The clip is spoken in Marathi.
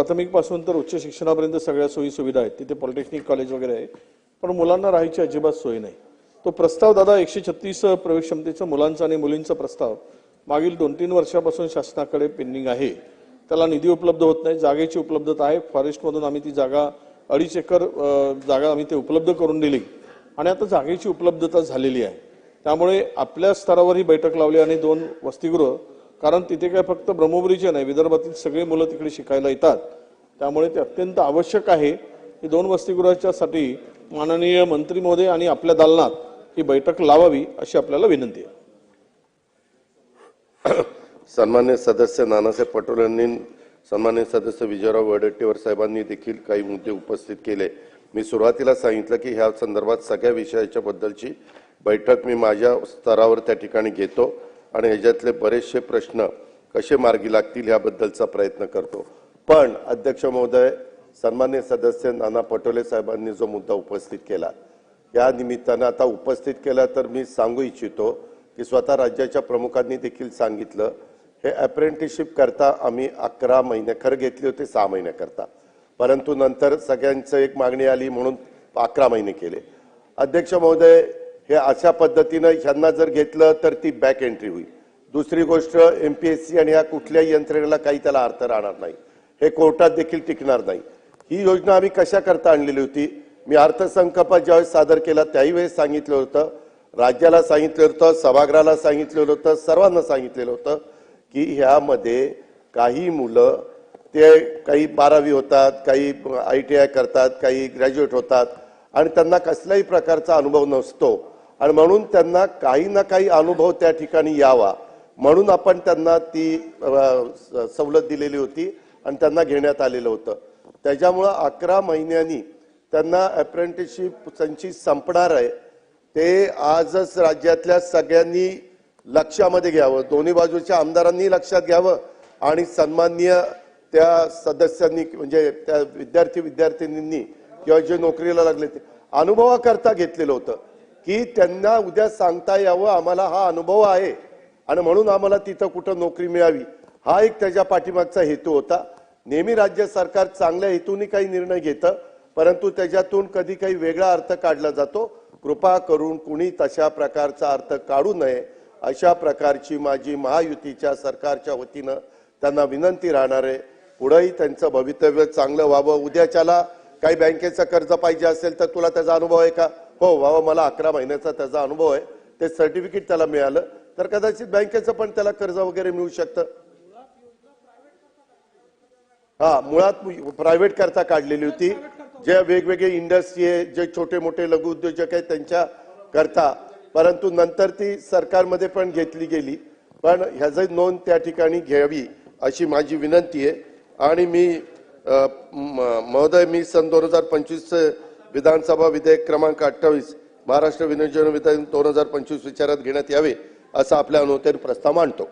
प्राथमिकपासून तर उच्च शिक्षणापर्यंत सगळ्या सोयी सुविधा आहेत. तिथे पॉलिटेक्निक कॉलेज वगैरे आहे. पण मुलांना राहायची अजिबात सोय नाही. तो प्रस्ताव दादा एकशे छत्तीस प्रवेश क्षमतेचा मुलांचा आणि मुलींचा प्रस्ताव मागील दोन तीन वर्षापासून शासनाकडे पेंडिंग आहे. त्याला निधी उपलब्ध होत नाही. जागेची उपलब्धता आहे. फॉरेस्टमधून आम्ही ती जागा अडीच एकर जागा आम्ही ते उपलब्ध करून दिली. आणि आता जागेची उपलब्धता झालेली आहे. त्यामुळे आपल्या स्तरावर ही बैठक लावली आणि दोन वसतिगृह कारण तिथे काय फक्त ब्रह्मपुरीचे नाही विदर्भातील सगळे मुलं तिकडे शिकायला येतात. त्यामुळे ते अत्यंत आवश्यक आहे की दोन वसतिगृहाच्यासाठी माननीय मंत्री महोदय आणि आपल्या दालनात ही बैठक लावावी अशी आपल्याला विनंती आहे. सन्मान्य सदस्य नानासाहेब पटोले यांनी सन्मान्य सदस्य विजयराव वडेट्टीवार साहेबांनी देखील काही मुद्दे उपस्थित केले. मी सुरुवातीला सांगितलं की ह्या संदर्भात सगळ्या विषयाच्या बद्दलची बैठक मी माझ्या स्तरावर त्या ठिकाणी घेतो. आणि ह्याच्यातले बरेचसे प्रश्न कसे मार्गी लागतील याबद्दलचा प्रयत्न करतो. पण अध्यक्ष महोदय सन्मान्य सदस्य नाना पटोले साहेबांनी जो मुद्दा उपस्थित केला या निमित्तानं आता उपस्थित केला तर मी सांगू इच्छितो की स्वतः राज्याच्या प्रमुखांनी देखील सांगितलं हे अप्रेंटिसशिप करता आम्ही अकरा महिने खरं घेतले होते सहा महिन्याकरता परंतु नंतर सगळ्यांचं एक मागणी आली म्हणून अकरा महिने केले. अध्यक्ष महोदय हे अशा पद्धतीनं ह्यांना जर घेतलं तर ती बॅक एंट्री होईल. दुसरी गोष्ट एम पी एस सी आणि या कुठल्याही यंत्रणेला काही त्याला अर्थ राहणार नाही. हे कोर्टात देखील टिकणार नाही. ही योजना आम्ही कशा करता आणलेली होती? मी अर्थसंकल्प ज्यावेळेस सादर केला त्याही वेळेस सांगितलं होतं. राज्याला सांगितलं होतं सभागृहाला सांगितलेलं होतं सर्वांना सांगितलेलं होतं की ह्यामध्ये काही मुलं ते काही बारावी होतात काही आय टी आय करतात काही ग्रॅज्युएट होतात आणि त्यांना कसल्याही प्रकारचा अनुभव नसतो. आणि म्हणून त्यांना काही ना काही अनुभव त्या ठिकाणी यावा. म्हणून आपण त्यांना ती स- सवलत दिलेली होती आणि त्यांना घेण्यात आलेलं होतं. त्याच्यामुळं अकरा महिन्यांनी त्यांना अप्रेंटिसशिप त्यांची संपणार आहे. ते आजच राज्यातल्या सगळ्यांनी लक्षामध्ये घ्यावं. दोन्ही बाजूच्या आमदारांनी लक्षात घ्यावं आणि सन्माननीय त्या सदस्यांनी म्हणजे त्या विद्यार्थी विद्यार्थिनींनी किंवा जे नोकरीला लागले ते अनुभवाकरता घेतलेलं होतं. की त्यांना उद्या सांगता यावं आम्हाला हा अनुभव आहे. आणि म्हणून आम्हाला तिथं कुठं नोकरी मिळावी हा एक त्याच्या पाठीमागचा हेतू होता. नेहमी राज्य सरकार चांगल्या हेतूने काही निर्णय घेतं परंतु त्याच्यातून कधी काही वेगळा अर्थ काढला जातो. कृपा करून कुणी तशा प्रकारचा अर्थ काढू नये अशा प्रकारची माझी महायुतीच्या सरकारच्या वतीनं त्यांना विनंती राहणार आहे. पुढंही त्यांचं भवितव्य चांगलं व्हावं. उद्याच्याला काही बँकेचं कर्ज पाहिजे असेल तर तुला त्याचा अनुभव आहे का? हो बाबा मला अकरा महिन्याचा त्याचा अनुभव आहे. ते सर्टिफिकेट त्याला मिळालं. तर कदाचित बँकेचं पण त्याला कर्ज वगैरे मिळू शकतं. हा मुळात प्रायव्हेट करता काढलेली होती. जे वेगवेगळे इंडस्ट्री आहे जे छोटे मोठे लघु उद्योजक आहेत त्यांच्या करता. परंतु नंतर ती सरकारमध्ये पण घेतली गेली. पण ह्याची नोंद त्या ठिकाणी घ्यावी अशी माझी विनंती आहे. आणि मी म- महोदय मी सन दोन हजार पंचवीस विधानसभा विधेयक क्रमांक अठ्ठावीस महाराष्ट्र विनियोजन विधेयक दोन हजार पंचवीस विचारात घेण्यात यावे असा आपल्या अनुतेन प्रस्ताव मांडतो.